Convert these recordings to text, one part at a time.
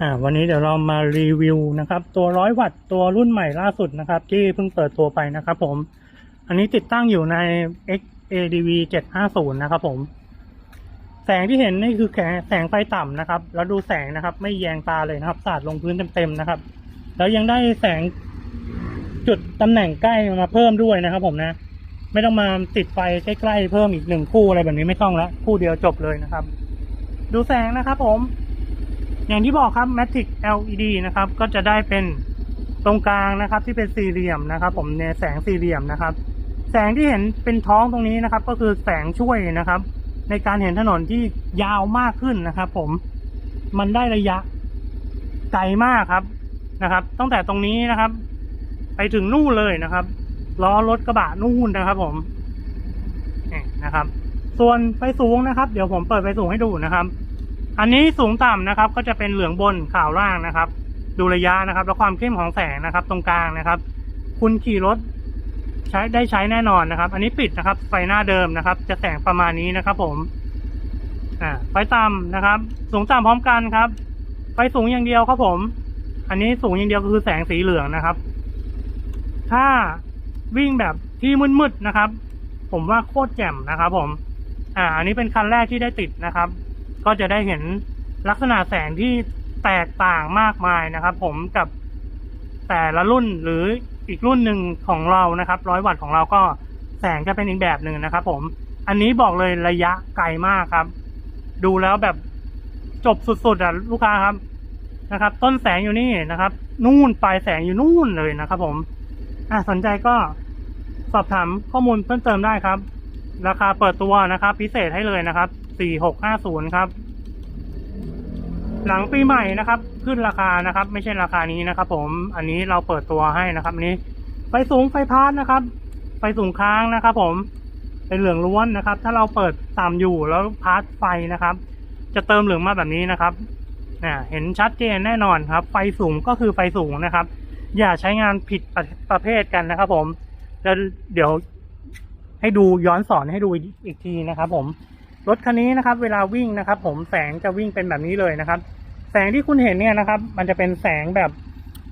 อ่าวันนี้เดี๋ยวเรามารีวิวนะครับ ตัวร้อยวัตต์ตัวรุ่นใหม่ล่าสุดนะครับ ที่เพิ่งเปิดตัวไปนะครับผม อันนี้ติดตั้งอยู่ใน XADV 750 นะครับผม แสงที่เห็นนี่คือแสงไฟต่ำนะครับ แล้วดูแสงนะครับ ไม่แยงตาเลยนะครับ สาดลงพื้นเต็มๆนะครับ แล้วยังได้แสงจุดตำแหน่งใกล้มาเพิ่มด้วยนะครับ ผมนะ ไม่ต้องมาติดไฟใกล้ๆเพิ่มอีกหนึ่งคู่อะไรแบบนี้ไม่ต้องแล้วคู่เดียวจบเลยนะครับ ดูแสงนะครับ ผม อย่างที่บอกครับ Matic LED นะครับ ก็จะได้เป็นตรงกลางนะครับ ที่เป็นสี่เหลี่ยมนะครับ ผมเนี่ยแสงสี่เหลี่ยมนะครับ แสงที่เห็นเป็นท้องตรงนี้นะครับ ก็คือแสงช่วยนะครับ ในการเห็นถนนที่ยาวมากขึ้นนะครับ ผมมันได้ระยะไกลมากครับนะครับ ตั้งแต่ตรงนี้นะครับ ไปถึงนู่นเลยนะครับล้อรถกระบะนู่นนะครับ ผมนี่นะครับ ส่วนไฟสูงนะครับ เดี๋ยวผมเปิดไฟสูงให้ดูนะครับ อันนี้สูงต่ำนะครับ ก็จะเป็นเหลืองบนขาวล่างนะครับ ดูระยะนะครับ แล้วความเข้มของแสงนะครับ ตรงกลางนะครับ คุณขี่รถใช้ได้ใช้แน่นอนนะครับ อันนี้ปิดนะครับ ไฟหน้าเดิมนะครับ จะแสงประมาณนี้นะครับ ผม อ่า ไฟต่ำนะครับ สูงต่ำพร้อมกันครับ ไฟสูงอย่างเดียวครับผม อันนี้สูงอย่างเดียวก็คือแสงสีเหลืองนะครับ ถ้าวิ่งแบบที่มืดๆนะครับ ผมว่าโคตรแจ่มนะครับ ผม อ่า อันนี้เป็นคันแรกที่ได้ติดนะครับ ก็จะได้เห็นลักษณะแสงที่แตกต่างมากมายนะครับ ผมกับแต่ละรุ่นหรืออีกรุ่นหนึ่งของเรานะครับร้อยวัตต์ของเราก็แสงจะเป็นอีกแบบหนึ่งนะครับ ผม อันนี้บอกเลยระยะไกลมากครับ ดูแล้วแบบจบสุดๆอะลูกค้าครับนะครับ ต้นแสงอยู่นี่นะครับ นู่นปลายแสงอยู่นู่นเลยนะครับ ผม อะสนใจก็สอบถามข้อมูลเพิ่มเติมได้ครับ ราคาเปิดตัวนะครับ พิเศษให้เลยนะครับ 4650 ครับ หลังปีใหม่นะครับ ขึ้นราคานะครับ ไม่ใช่ราคานี้นะครับ ผม อันนี้เราเปิดตัวให้นะครับอันนี้ ไฟสูงไฟพาร์ทนะครับ ไฟสูงค้างนะครับ ผม เป็นเหลืองล้วนนะครับ ถ้าเราเปิดต่ำอยู่แล้วพาร์ทไฟนะครับ จะเติมเหลืองมาแบบนี้นะครับเนี่ยเห็นชัดเจนแน่นอนครับ ไฟสูงก็คือไฟสูงนะครับ อย่าใช้งานผิดประประเภทกันนะครับ ผมแล้วเดี๋ยว ให้ดูย้อนสอนให้ดูอีกทีนะครับ ผมรถคันนี้นะครับ เวลาวิ่งนะครับ ผมแสงจะวิ่งเป็นแบบนี้เลยนะครับ แสงที่คุณเห็นเนี่ยนะครับ มันจะเป็นแสงแบบ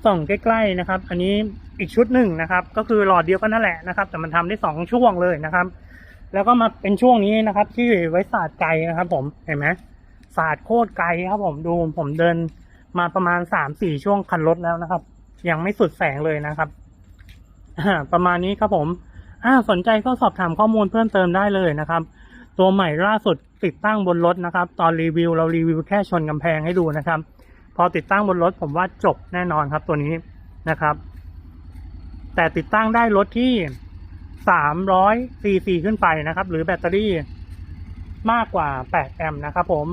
ส่องใกล้ๆนะครับ อันนี้อีกชุดหนึ่งนะครับ ก็คือหลอดเดียวกันนั่นแหละนะครับ แต่มันทำได้สองช่วงเลยนะครับ แล้วก็มาเป็นช่วงนี้นะครับ ที่ไว้สาดไกลนะครับ ผมเห็นไหมสาดโคตรไกลครับ ผมดูผมเดินมาประมาณสามสี่ช่วงคันรถแล้วนะครับ ยังไม่สุดแสงเลยนะครับประมาณนี้ครับผม อ่าสนใจก็สอบถามข้อมูลเพิ่มเติมได้เลยนะครับ ตัวใหม่ล่าสุดติดตั้งบนรถนะครับ ตอนรีวิวเรารีวิวแค่ชนกำแพงให้ดูนะครับ พอติดตั้งบนรถผมว่าจบแน่นอนครับตัวนี้นะครับ แต่ติดตั้งได้รถที่สามร้อยซีซีขึ้นไปนะครับ หรือแบตเตอรี่มากกว่า 8 แอมป์นะครับผม